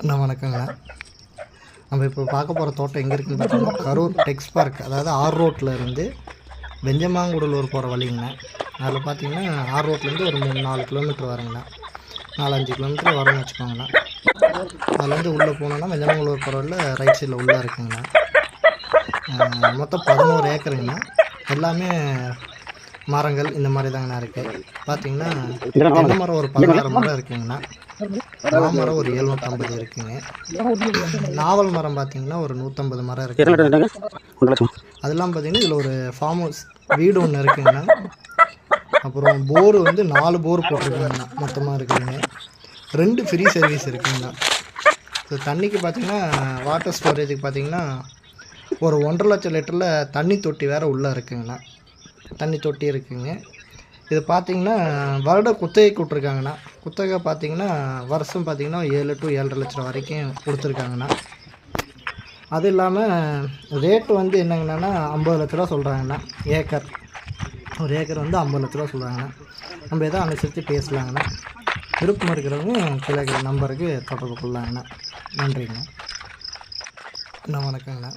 அண்ணா வணக்கங்கண்ணா. நம்ம இப்போ பார்க்க போகிற தோட்டம் எங்கே இருக்குன்னு பார்த்தீங்கன்னா கரூர் டெக்ஸ் பார்க். அதாவது ஆர் ரோட்டில் இருந்து வெஞ்சமாங்குடலூர் போகிற வழிங்கண்ணா. அதில் பார்த்தீங்கன்னா ஆர் ரோட்லேருந்து ஒரு மூணு நாலு கிலோமீட்டர் வருங்கண்ணா. நாலஞ்சு கிலோமீட்டர் வரும்னு வச்சுக்கோங்கண்ணா. அதுலேருந்து உள்ளே போனோன்னா வெஞ்சமாங்குடலூர் போகிற ரைட் சைடில் உள்ளே இருக்குங்கண்ணா. மொத்தம் பதினோரு ஏக்கருங்கண்ணா. எல்லாமே மரங்கள் இந்த மாதிரி தாங்கண்ணா இருக்குது பார்த்தீங்கன்னா தென்னை மரம் ஒரு பதினாறு மரம் இருக்குங்கண்ணா. மாமரம் ஒரு எழுநூற்றம்பது இருக்குங்க. நாவல் மரம் பார்த்தீங்கன்னா ஒரு நூற்றம்பது மரம் இருக்கு. அதெல்லாம் பார்த்தீங்கன்னா இதில் ஒரு ஃபார்ம் ஹவுஸ் வீடு ஒன்று இருக்குங்கண்ணா. அப்புறம் போர் வந்து நாலு போர் போட்டிருக்காங்கண்ணா. மொத்தமாக இருக்குதுங்க. ரெண்டு ஃப்ரீ சர்வீஸ் இருக்குங்கண்ணா. ஸோ தண்ணிக்கு பார்த்தீங்கன்னா வாட்டர் ஸ்டோரேஜுக்கு பார்த்தீங்கன்னா ஒரு ஒன்றரை லட்சம் லிட்டரில் தண்ணி தொட்டி வேறு உள்ளே இருக்குங்கண்ணா. தண்ணி தொட்டி இருக்குங்க. இது பார்த்தீங்கன்னா வருட குத்தகை விட்ருக்காங்கண்ணா குத்தகை பார்த்தீங்கன்னா வருஷம் பார்த்தீங்கன்னா ஏழு டு ஏழரை லட்சம் வரைக்கும் கொடுத்துருக்காங்கண்ணா. அது இல்லாமல் ரேட்டு வந்து என்னங்கண்ணா ஐம்பது லட்ச ரூபா சொல்கிறாங்கண்ணா ஏக்கர். ஒரு ஏக்கர் வந்து ஐம்பது லட்ச ரூபா சொல்கிறாங்கண்ணா நம்ம எதோ அனுசரித்து பேசலாங்கண்ணா. விருப்பம் இருக்கிறவங்க கீழே நம்பருக்கு தொடர்பு கொள்ளலாங்கண்ணா நன்றிங்கண்ணா. அண்ணா வணக்கங்கண்ணா.